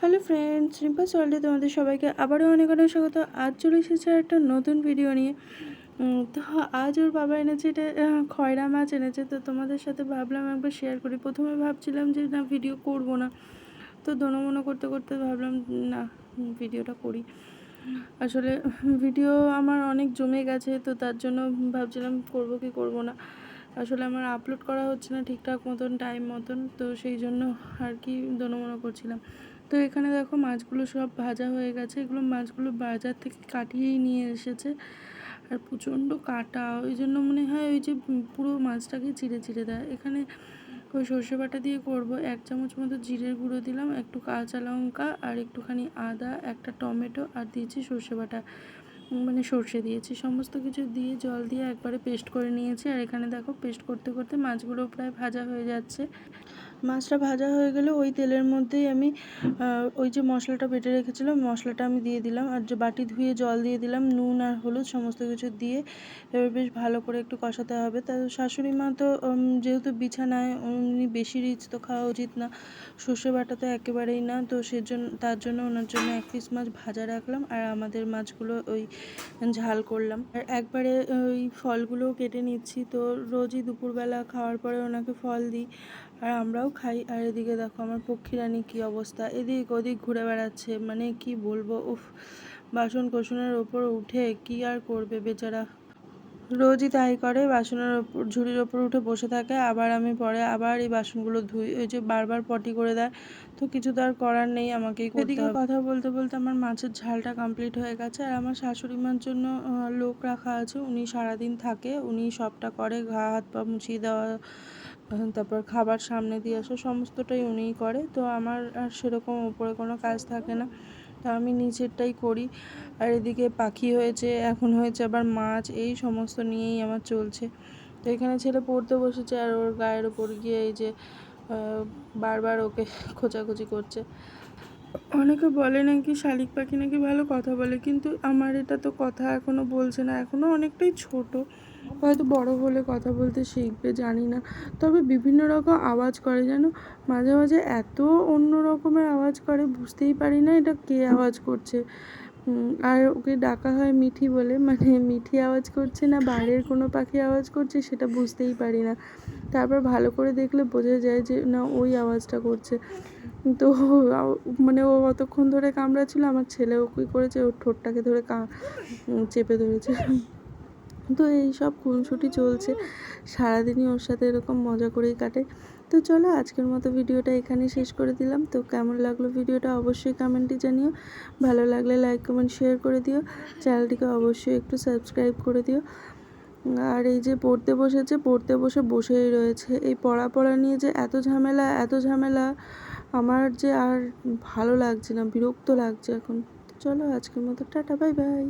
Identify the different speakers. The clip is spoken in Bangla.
Speaker 1: হ্যালো ফ্রেন্ডস রিম্পা ওয়ার্ল্ডে তোমাদের সবাইকে আবারও অনেক অনেক স্বাগত। আজ চলে এসেছে একটা নতুন ভিডিও নিয়ে। তো আজ ওর বাবা এনেছে এটা খয়রা মাছ এনেছে। তো তোমাদের সাথে ভাবলাম একবার শেয়ার করি। প্রথমে ভাবছিলাম যে না ভিডিও করব না। তো দোনোমনো করতে করতে ভাবলাম, না ভিডিওটা করি। আসলে ভিডিও আমার অনেক জমে গেছে, তো তার জন্য ভাবছিলাম করব কি করব না। আসলে আমার আপলোড করা হচ্ছে না ঠিকঠাক মতন টাইম মতন। তো সেই জন্য আর কি দোনোমনো করছিলাম। তো এখানে দেখো মাছগুলো সব ভাজা হয়ে গেছে। এগুলো মাছগুলো বাজার থেকে কাটিয়েই নিয়ে এসেছে। আর প্রচণ্ড কাটা। ওই জন্য মনে হয় ওই যে পুরো মাছটাকে চিড়ে চিড়ে দেয়। এখানে ওই সর্ষে বাটা দিয়ে করব। এক চামচ মতো জিরের গুঁড়ো দিলাম, একটু কাঁচা লঙ্কা আর একটুখানি আদা, একটা টমেটো আর দিয়েছি সর্ষে বাটা। মানে সর্ষে দিয়েছি। সমস্ত কিছু দিয়ে জল দিয়ে একবারে পেস্ট করে নিয়েছি। আর এখানে দেখো পেস্ট করতে করতে মাছগুলো প্রায় ভাজা হয়ে যাচ্ছে। মাছটা ভাজা হয়ে গেলে ওই তেলের মধ্যেই আমি ওই যে মশলাটা বেটে রেখেছিলাম, মশলাটা আমি দিয়ে দিলাম আর যে বাটি ধুয়ে জল দিয়ে দিলাম, নুন আর হলুদ সমস্ত কিছু দিয়ে এবার বেশ ভালো করে একটু কষাতে হবে। তা শাশুড়ি মা তো যেহেতু বিছানায়, উনি বেশি রিচ তো খাওয়া উচিত না, সর্ষে বাটা তো একেবারেই না, তো সেজন্য তার জন্য ওনার জন্য এক পিস মাছ ভাজা রাখলাম আর আমাদের মাছগুলো ওই ঝাল করলাম। আর একবারে ওই ফলগুলোও কেটে নিচ্ছি, তো রোজই দুপুরবেলা খাওয়ার পরে ওনাকে ফল দিই আর আমরাও খাই। আর এদিকে দেখো আমার পক্ষী রানী কী অবস্থা। এদিক ওদিক ঘুরে বেড়াচ্ছে। মানে কি বলব? উফ বাসন কোসনের ওপর উঠে কি আর করবে বেচারা? রোজই তাই করে বাসনের ওপর ঝুড়ির ওপর উঠে বসে থাকে। আবার আমি পরে আবার এই বাসনগুলো ধুই। ওই যে বারবার পটি করে দেয়। তো কিছু তো আর করার নেই আমাকেই এদিকে কথা বলতে বলতে আমার মাছের ঝালটা কমপ্লিট হয়ে গেছে। আর আমার শাশুড়ি মার জন্য লোক রাখা আছে। উনি সারাদিন থাকে। উনি সবটা করে ঘা হাত পা মুছিয়ে দেওয়া তারপর খাবার সামনে দিয়ে আসা সমস্তটাই উনিই করে। তো আমার আর সেরকম উপরে কোনো কাজ থাকে না। তা আমি নিচেরটাই করি। আর এদিকে পাখি হয়েছে, এখন হয়েছে আবার মাছ, এই সমস্ত নিয়েই আমার চলছে। তো এখানে ছেলে পড়তে বসেছে আর ওর গায়ের ওপর গিয়ে এই যে বারবার ওকে খোঁচাখুচি করছে। অনেকে বলে নাকি শালিক পাখি নাকি ভালো কথা বলে, কিন্তু আমার এটা তো কথা এখনও বলছে না, এখনও অনেকটাই ছোট। হয়তো বড় হলে কথা বলতে শিখবে, জানি না। তবে বিভিন্ন রকম আওয়াজ করে যেন মাঝে মাঝে এত অন্য রকমের আওয়াজ করে, বুঝতেই পারি না এটা কে আওয়াজ করছে। আর ওকে ডাকা হয় মিঠি বলে মানে মিঠি আওয়াজ করছে না বাইরের কোনো পাখি আওয়াজ করছে, সেটা বুঝতেই পারি না। তারপর ভালো করে দেখলে বোঝা যায় যে, না, ওই আওয়াজটা করছে। তো মানে ও অতক্ষণ ধরে কামড়াচ্ছিল, আমার ছেলেও কী করেছে, ওর ঠোঁটটাকে ধরে কা চেপে ধরেছে। তো এই সব খুনসুটি চলছে। সারাদিনই ওর সাথে এরকম মজা করেই কাটে। তো চলো, আজকের মতো ভিডিওটা এখানেই শেষ করে দিলাম। তো কেমন লাগল ভিডিওটা অবশ্যই কমেন্টে জানিও। ভালো লাগলে লাইক, কমেন্ট, শেয়ার করে দিও। চ্যানেলটিকে অবশ্যই একটু সাবস্ক্রাইব করে দিও। আর এই যে পড়তে বসেছে, পড়তে বসে বসেই রয়েছে। এই পড়া পড়া নিয়ে যে এত ঝামেলা এত ঝামেলা, আমার যে আর ভালো লাগছে না, বিরক্ত লাগছে এখন। চলো আজকের মতো, টাটা, বাই বাই।